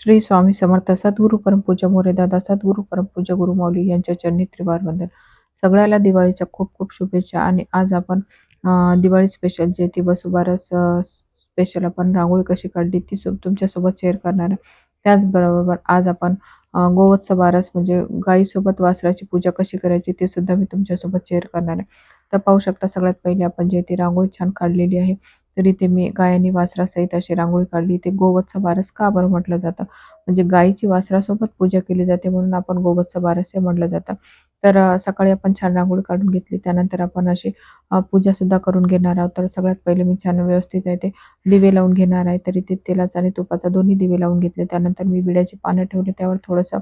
श्री स्वामी समर्थ सद्गुरु परमपूज्य मोरेदादा सद्गुरु परमपूज्य गुरु यांच्या चरणी त्रिवार वंदन. सगळ्याला दिवाळीच्या खूप खूप शुभेच्छा आणि आज आपण दिवाळी स्पेशल जे ती वसुबारस स्पेशल आपण रांगोळी कशी काढली ती सु- तुमच्यासोबत शेअर करणार आहे. त्याचबरोबर आज आपण गोवत्स बारस म्हणजे गाईसोबत वासराची पूजा कशी करायची ते सुद्धा मी तुमच्यासोबत शेअर करणार आहे. तर पाहू शकता सगळ्यात पहिले आपण जे ती रांगोळी छान काढलेली आहे तरी ते मी गायाने वासरासहित अशी रांगोळी काढली. ते गोवत्स बारस का बरं म्हटलं जातं? म्हणजे गायीची वासरासोबत पूजा केली जाते म्हणून आपण गोवत्स बारस हे म्हटलं जातं. तर सकाळी आपण छान रांगोळी काढून घेतली. त्यानंतर आपण अशी पूजासुद्धा पूजा सुद्धा करून घेणार आहोत. तर सगळ्यात पहिले मी छान व्यवस्थित आहे ते दिवे लावून घेणार आहे. तर इथे तेलाचा आणि तुपाचा दोन्ही दिवे लावून घेतले. त्यानंतर मी विड्याची पानं ठेवली. त्यावर थोडंसं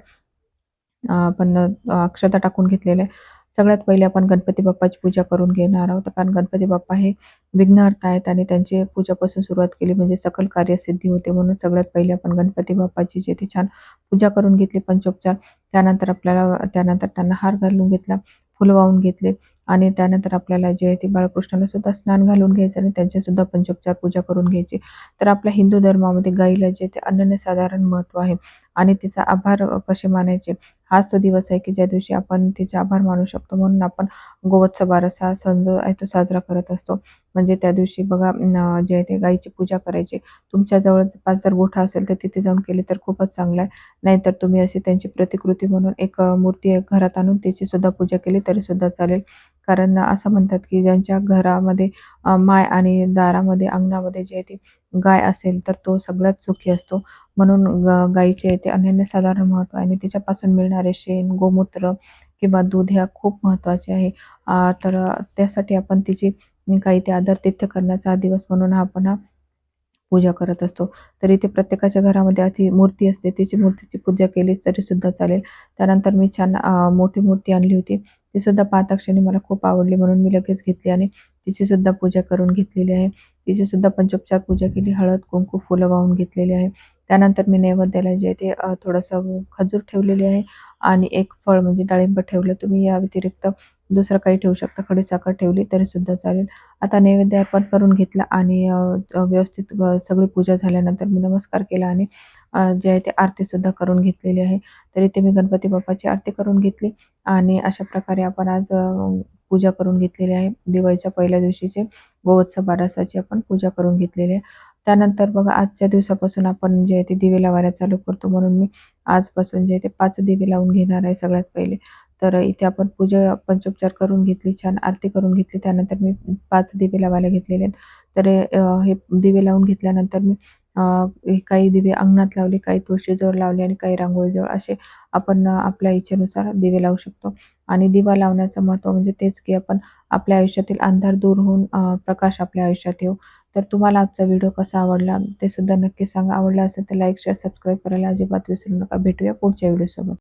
आपण अक्षता टाकून घेतलेलं आहे. सगळ्यात पहिले आपण गणपती बाप्पाची पूजा करून घेणार आहोत. कारण गणपती बाप्पा हे विघ्नहर्ता आहेत आणि त्यांची पूजापासून सुरुवात केली म्हणजे सकल कार्यसिद्धी होते म्हणून सगळ्यात पहिले आपण गणपती बाप्पाची जे ती छान पूजा करून घेतली पंचोपचार त्यानंतर आपल्याला त्यानंतर त्यांना हार घालून घेतला फुलं वाहून घेतले आणि त्यानंतर आपल्याला जे आहे ते बाळकृष्णाला सुद्धा स्नान घालून घ्यायचं आणि त्यांचे सुद्धा पंचोपचार पूजा करून घ्यायची. तर आपल्या हिंदू धर्मामध्ये गाईला जे ते अनन्यसाधारण महत्त्व आहे आणि तिचा आभार कसे मानायचे? हाच तो दिवस आहे की ज्या दिवशी आपण तिचे आभार मानू शकतो. म्हणून आपण गोवत्स बारस हा सण जो आहे तो साजरा करत असतो. म्हणजे त्या दिवशी बघा जे आहे ते गाईची पूजा करायची. तुमच्याजवळ पाच जर गोठा असेल तर तिथे जाऊन केली तर खूपच चांगलं आहे. नाहीतर तुम्ही अशी त्यांची प्रतिकृती म्हणून एक मूर्ती घरात आणून तिची सुद्धा पूजा केली तरी सुद्धा चालेल. कारण असं म्हणतात की ज्यांच्या घरामध्ये माय आणि दारामध्ये अंगणामध्ये जे आहे ते गाय असेल तर तो सगळ्यात सुखी असतो. म्हणून ग गाईचे ते अनन्यसाधारण महत्त्व आहे. आणि तिच्यापासून मिळणारे शेण गोमूत्र किंवा दूध ह्या खूप महत्त्वाचे आहे. तर त्यासाठी आपण तिची काही ते आदर तिथ्य करण्याचा हा दिवस म्हणून हा आपण हा पूजा करत असतो. तर इथे प्रत्येकाच्या घरामध्ये अशी मूर्ती असते. तिची मूर्तीची पूजा केली तरी सुद्धा चालेल. त्यानंतर मी छान मोठी मूर्ती आणली होती. ती सुद्धा पाहताक्षणी मला खूप आवडली म्हणून मी लगेच घेतली आणि तिची सुद्धा पूजा करून घेतलेली आहे. तिची सुद्धा पंचोपचार पूजा केली. हळद कुंकू फुलं वाहून घेतलेली आहे. त्यानंतर मी नैवेद्याला जे आहे ते थोडंसं खजूर ठेवलेली आहे आणि एक फळ म्हणजे डाळिंब ठेवलं. तुम्ही या व्यतिरिक्त दुसरं काही ठेवू शकता. खडीसाखर ठेवली तरी सुद्धा चालेल. आता नैवेद्य अर्पण करून घेतला आणि व्यवस्थित सगळी पूजा झाल्यानंतर मी नमस्कार केला आणि जे आहे ते आरतीसुद्धा करून घेतलेली आहे. तर इथे मी गणपती बाप्पाची आरती करून घेतली आणि अशा प्रकारे आपण आज पूजा करून घेतलेली आहे. दिवाळीच्या पहिल्या दिवशीचे गोवत्स बारासाची आपण पूजा करून घेतलेली आहे. त्यानंतर बघा आजच्या दिवसापासून आपण जे आहे ते दिवे लावायला चालू करतो. म्हणून मी आजपासून जे आहे ते पाच दिवे लावून घेणार आहे सगळ्यात पहिले. तर इथे आपण पूजा पंचोपचार करून घेतली छान आरती करून घेतली. त्यानंतर मी पाच दिवे लावायला घेतलेले आहेत. तर हे दिवे लावून घेतल्यानंतर मी काही दिवे अंगणात लावले काही तुळशीजवळ लावले आणि काही रांगोळीजवळ असे आपण आपल्या इच्छेनुसार दिवे लावू शकतो. आणि दिवा लावण्याचं महत्त्व म्हणजे तेच की आपण आपल्या आयुष्यातील अंधार दूर होऊन प्रकाश आपल्या आयुष्यात येऊ तर तुम्हाला आजचा व्हिडिओ कसा आवडला ते सुद्धा नक्की सांगा. आवडला असेल तर लाईक शेअर सबस्क्राईब करायला अजिबात विसरू नका. भेटूया पुढच्या व्हिडिओसोबत.